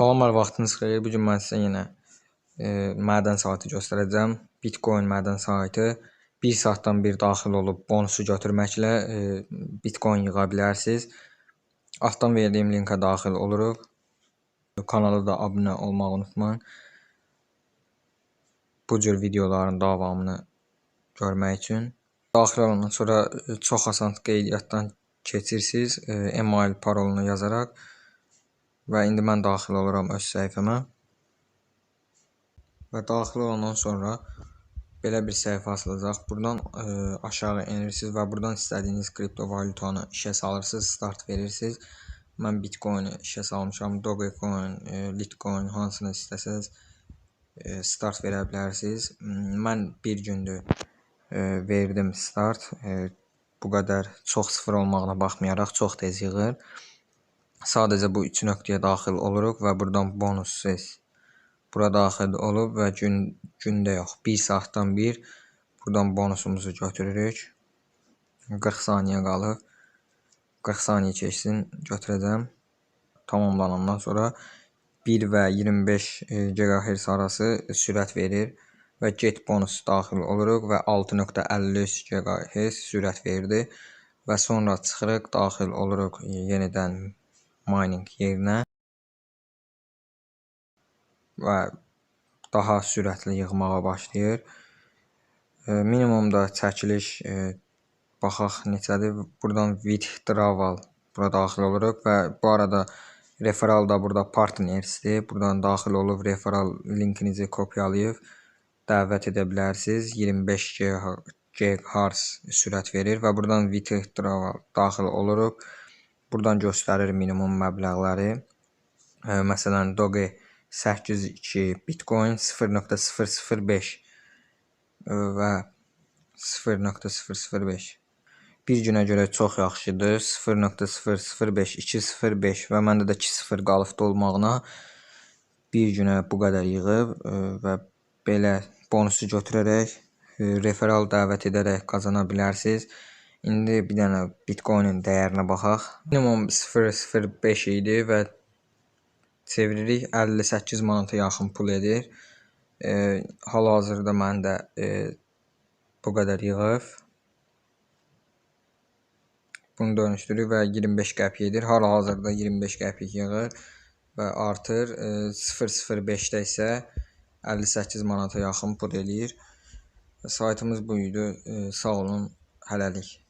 Salamlar, vaxtınız xeyir. Bu gün mən sizə yenə e, mədən saytı göstərəcəm. Bitcoin mədən saytı 1 saatdan bir daxil olub bonusu götürməklə e, Bitcoin yığa bilərsiniz. Altdan verdiyim linkə daxil oluruq. Kanala da abunə olmağı unutmayın. Bu cür videoların davamını görmək üçün. Daxil olandan sonra e, çox asan qeydiyyatdan keçirsiniz. E, email parolunu yazaraq və indi mən daxil oluram öz səhifəmə. Və daxil olandan sonra belə bir səhifə açılacaq. Burdan ə, aşağı enirsiniz və burdan istədiyiniz kriptovalyutanı işə salırsınız, start verirsiniz. Mən Bitcoin-i işə salmışam, Dogecoin, ə, Litecoin hansını istəsəz ə, start verə bilərsiniz. Mən bir gündür verdim start. Bu qədər çox sıfır olmağına baxmayaraq çox tez yığır. Sadəcə bu üç nöqtəyə daxil oluruq və burdan bonus ses bura daxil olub və gün gündə yox, 1 saatdan bir burdan bonusumuzu götürürük. 40 saniyə qalıb. 40 saniyə keçsin, götürəcəm. Tamamlanandan sonra 1 və 25 GHz arası sürət verir və get bonus daxil oluruq və 6.53 GHz sürət verdi və sonra çıxırıq, daxil oluruq yenidən mining yerinə və daha sürətli yığmağa başlayır. E, minimumda çəkiliş e, baxaq neçədir. Burdan withdrawal bura daxil oluruq və bu arada referral da burada partnersdir. Burdan daxil olub referral linkinizi kopyalayıb dəvət edə bilərsiniz. 25 GHz sürət verir və burdan withdrawal daxil oluruq. Buradan göstərir minimum məbləğləri. Məsələn, Doge 802 Bitcoin 0.005 və 0.005 bir günə görə çox yaxşıdır. 0.005 205 və məndə də 2.0 qalıbdı olmağına bir günə bu qədər yığıb və belə bonusu götürərək referral dəvət edərək qazana bilərsiniz. İndi bir dənə Bitcoin-in dəyərinə baxaq. Minimum 0.05 idi və çeviririk 58 manata yaxın pul edir. E, Hal-hazırda məndə e, bu qədər yığıb. Bunu dönüşdürür və 25 qəpik edir. Hal-hazırda 25 qəpik yığır və artır. E, 0.05-də isə 58 manata yaxın pul eləyir. Saytımız bu idi. E, sağ olun, hələlik.